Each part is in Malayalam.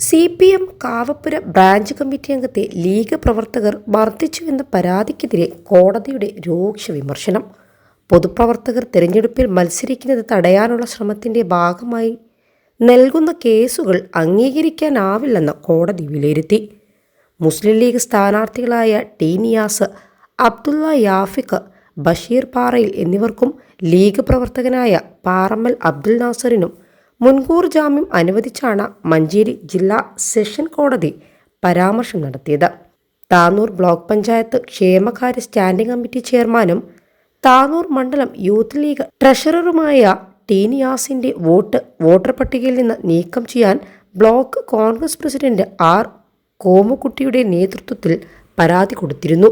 C P M Kavappura branch committee അംഗത്തെ ലീഗ് പ്രവർത്തകർ മർദ്ദിച്ചുവെന്ന പരാതിക്കെതിരെ കോടതിയുടെ രൂക്ഷ വിമർശനം. പൊതുപ്രവർത്തകർ തിരഞ്ഞെടുപ്പിൽ മത്സരിക്കുന്നത് തടയാനുള്ള ശ്രമത്തിന്റെ ഭാഗമായി നൽകുന്ന കേസുകൾ അംഗീകരിക്കാനാവില്ലെന്ന് കോടതി വിലയിരുത്തി. മുസ്ലിം ലീഗ് സ്ഥാനാർത്ഥികളായ ടി നിയാസ് അബ്ദുള്ള യാഫിഖ് ബഷീർ പാറയിൽ എന്നിവർക്കും ലീഗ് പ്രവർത്തകനായ പാറമ്മൽ അബ്ദുൽ നാസറിനും മുൻകൂർ ജാമ്യം അനുവദിച്ചാണ് മഞ്ചേരി ജില്ലാ സെഷൻ കോടതി പരാമർശം നടത്തിയത്. താനൂർ ബ്ലോക്ക് പഞ്ചായത്ത് ക്ഷേമകാര്യ സ്റ്റാൻഡിംഗ് കമ്മിറ്റി ചെയർമാനും താനൂർ മണ്ഡലം യൂത്ത് ലീഗ് ട്രഷററുമായ ടീനിയാസിന്റെ വോട്ട് വോട്ടർ പട്ടികയിൽ നിന്ന് നീക്കം ചെയ്യാൻ ബ്ലോക്ക് കോൺഗ്രസ് പ്രസിഡന്റ് ആർ കോമുകുട്ടിയുടെ നേതൃത്വത്തിൽ പരാതി കൊടുത്തിരുന്നു.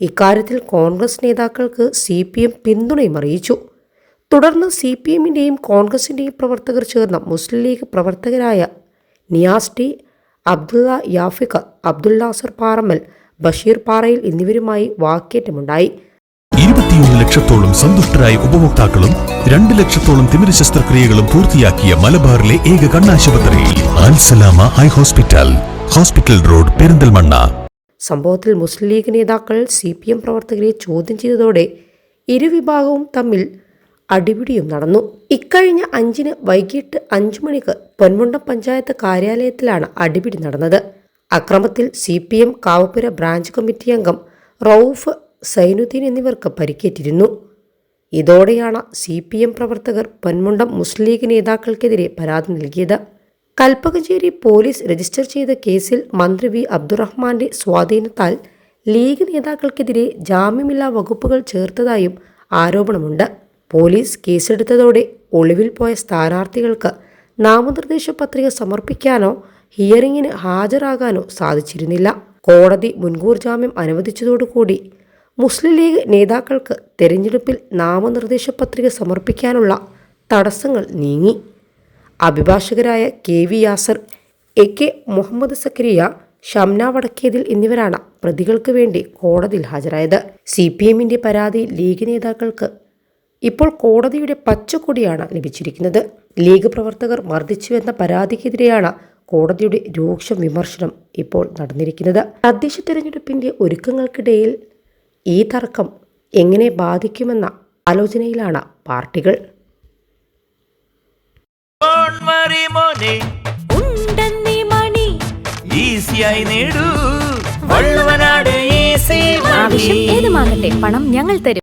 ഇക്കാര്യത്തിൽ കോൺഗ്രസ് നേതാക്കൾക്ക് സി പി എം പിന്തുണയും അറിയിച്ചു. തുടർന്ന് സി പി എമ്മിന്റെയും കോൺഗ്രസിന്റെയും പ്രവർത്തകർ ചേർന്ന മുസ്ലിം ലീഗ് പ്രവർത്തകരായ നിയാസ് ടി അബ്ദുള്ള യാഫിഖ് അബ്ദുൽ നാസർ പാറമ്മൽ ബഷീർ പാറയിൽ എന്നിവരുമായി വാക്കേറ്റമുണ്ടായി. ഇരുപത്തിയൊന്ന് ലക്ഷത്തോളം സന്തുഷ്ടരായ ഉപഭോക്താക്കളും രണ്ട് ലക്ഷത്തോളം തിമിര ശസ്ത്രക്രിയകളും പൂർത്തിയാക്കിയ മലബാറിലെ ഏക കണ്ണാശുപത്രി Alsalama high hospital hospital road Perinthalmanna. സംഭവത്തിൽ മുസ്ലിം ലീഗ് നേതാക്കൾ സി പി എം പ്രവർത്തകരെ ചോദ്യം ചെയ്തതോടെ ഇരുവിഭാഗവും തമ്മിൽ അടിപിടിയും നടന്നു. ഇക്കഴിഞ്ഞ അഞ്ചിന് വൈകിട്ട് അഞ്ചു മണിക്ക് പൊന്മുണ്ടം പഞ്ചായത്ത് കാര്യാലയത്തിലാണ് അടിപിടി നടന്നത്. അക്രമത്തിൽ C P M Kavappura branch committee അംഗം റൌഫ് സൈനുദ്ദീൻ എന്നിവർക്ക് പരിക്കേറ്റിരുന്നു. ഇതോടെയാണ് സി പി എം പ്രവർത്തകർ പൊന്മുണ്ടം മുസ്ലിം ലീഗ് നേതാക്കൾക്കെതിരെ പരാതി നൽകിയത്. കൽപ്പകഞ്ചേരി പോലീസ് രജിസ്റ്റർ ചെയ്ത കേസിൽ മന്ത്രി വി. അബ്ദുറഹ്മാന്റെ സ്വാധീനത്താൽ ലീഗ് നേതാക്കൾക്കെതിരെ ജാമ്യമില്ലാ വകുപ്പുകൾ ചേർത്തതായും ആരോപണമുണ്ട്. പോലീസ് കേസെടുത്തതോടെ ഒളിവിൽ പോയ സ്ഥാനാർത്ഥികൾക്ക് നാമനിർദ്ദേശ പത്രിക സമർപ്പിക്കാനോ ഹിയറിംഗിന് ഹാജരാകാനോ സാധിച്ചിരുന്നില്ല. കോടതി മുൻകൂർ ജാമ്യം അനുവദിച്ചതോടുകൂടി മുസ്ലിം ലീഗ് നേതാക്കൾക്ക് തെരഞ്ഞെടുപ്പിൽ നാമനിർദ്ദേശ പത്രിക സമർപ്പിക്കാനുള്ള തടസ്സങ്ങൾ നീങ്ങി. അഭിഭാഷകരായ K V Yasar A K Muhammad Sakkariya Shamna Vadakkethil എന്നിവരാണ് പ്രതികൾക്ക് വേണ്ടി കോടതിയിൽ ഹാജരായത്. സി പി എമ്മിന്റെ പരാതി ലീഗ് നേതാക്കൾക്ക് ഇപ്പോൾ കോടതിയുടെ പച്ചക്കൊടിയാണ് ലഭിച്ചിരിക്കുന്നത്. ലീഗ് പ്രവർത്തകർ മർദ്ദിച്ചുവെന്ന പരാതിക്കെതിരെയാണ് കോടതിയുടെ രൂക്ഷ വിമർശനം ഇപ്പോൾ നടന്നിരിക്കുന്നത്. തദ്ദേശ തെരഞ്ഞെടുപ്പിന്റെ ഒരുക്കങ്ങൾക്കിടയിൽ ഈ തർക്കം എങ്ങനെ ബാധിക്കുമെന്ന ആലോചനയിലാണ് പാർട്ടികൾ. Don't worry, മോനെ. മണി. ഈസിയായി നേടൂ. വള്ളുവനാട് ഈസി ആവശ്യം ഏതുമാകട്ടെ പണം ഞങ്ങൾ തരും.